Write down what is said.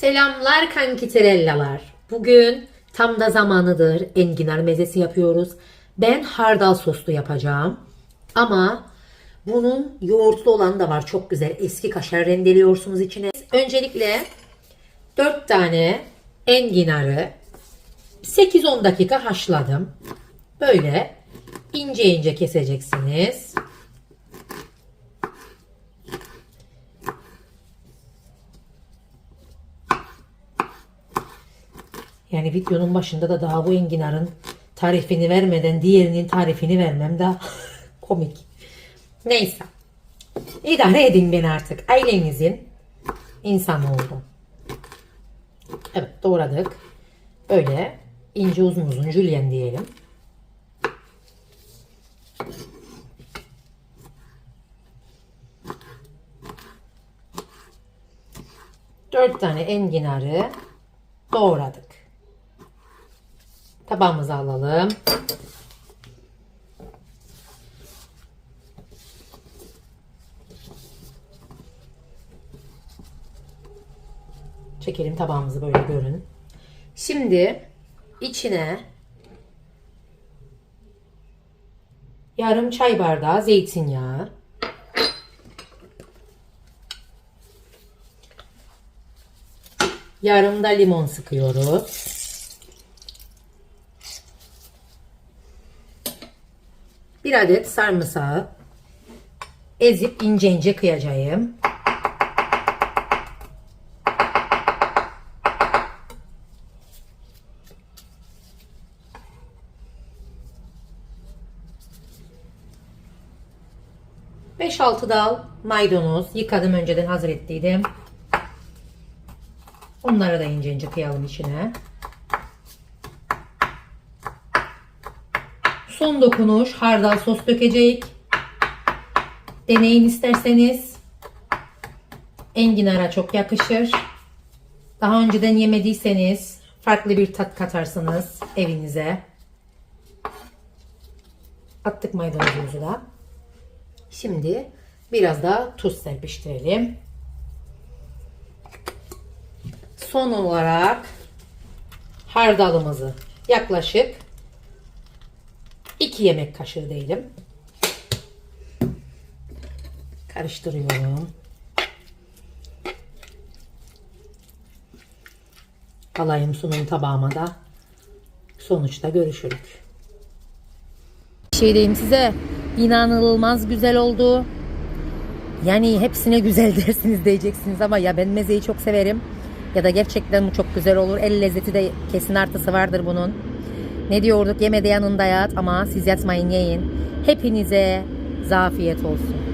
Selamlar kankiterellalar. Bugün tam da zamanıdır. Enginar mezesi yapıyoruz. Ben hardal soslu yapacağım. Ama bunun yoğurtlu olan da var. Çok güzel. Eski kaşar rendeliyorsunuz içine. Öncelikle 4 tane enginarı 8-10 dakika haşladım. Böyle ince ince keseceksiniz. Yani videonun başında da daha bu enginarın tarifini vermeden diğerinin tarifini vermem daha komik. Neyse. İdare edin beni artık. Ailenizin insanı oldum. Evet doğradık. Böyle ince uzun uzun jülyen diyelim. Dört tane enginarı doğradık. Tabağımıza alalım. Çekelim tabağımızı böyle görün. Şimdi içine yarım çay bardağı zeytinyağı, yarım da limon sıkıyoruz. Bir adet sarımsağı ezip ince ince kıyacağım. Beş altı dal maydanoz yıkadım önceden hazır ettiydim. Onları da ince ince kıyalım içine. Son dokunuş hardal sos dökecek. Deneyin isterseniz. Enginara çok yakışır. Daha önceden yemediyseniz farklı bir tat katarsınız evinize. Attık maydanozumuzu da. Şimdi biraz da tuz serpiştirelim. Son olarak hardalımızı yaklaşık 2 yemek kaşığı diyelim. Karıştırıyorum. Alayım sunum tabağıma da. Sonuçta görüşürük. Şey diyeyim size inanılmaz güzel oldu. Yani hepsine güzel dersiniz diyeceksiniz ama ya ben mezeyi çok severim. Ya da gerçekten bu çok güzel olur. El lezzeti de kesin artısı vardır bunun. Ne diyorduk? Yeme de yanında yat ama siz yatmayın yiyin. Hepinize zafiyet olsun.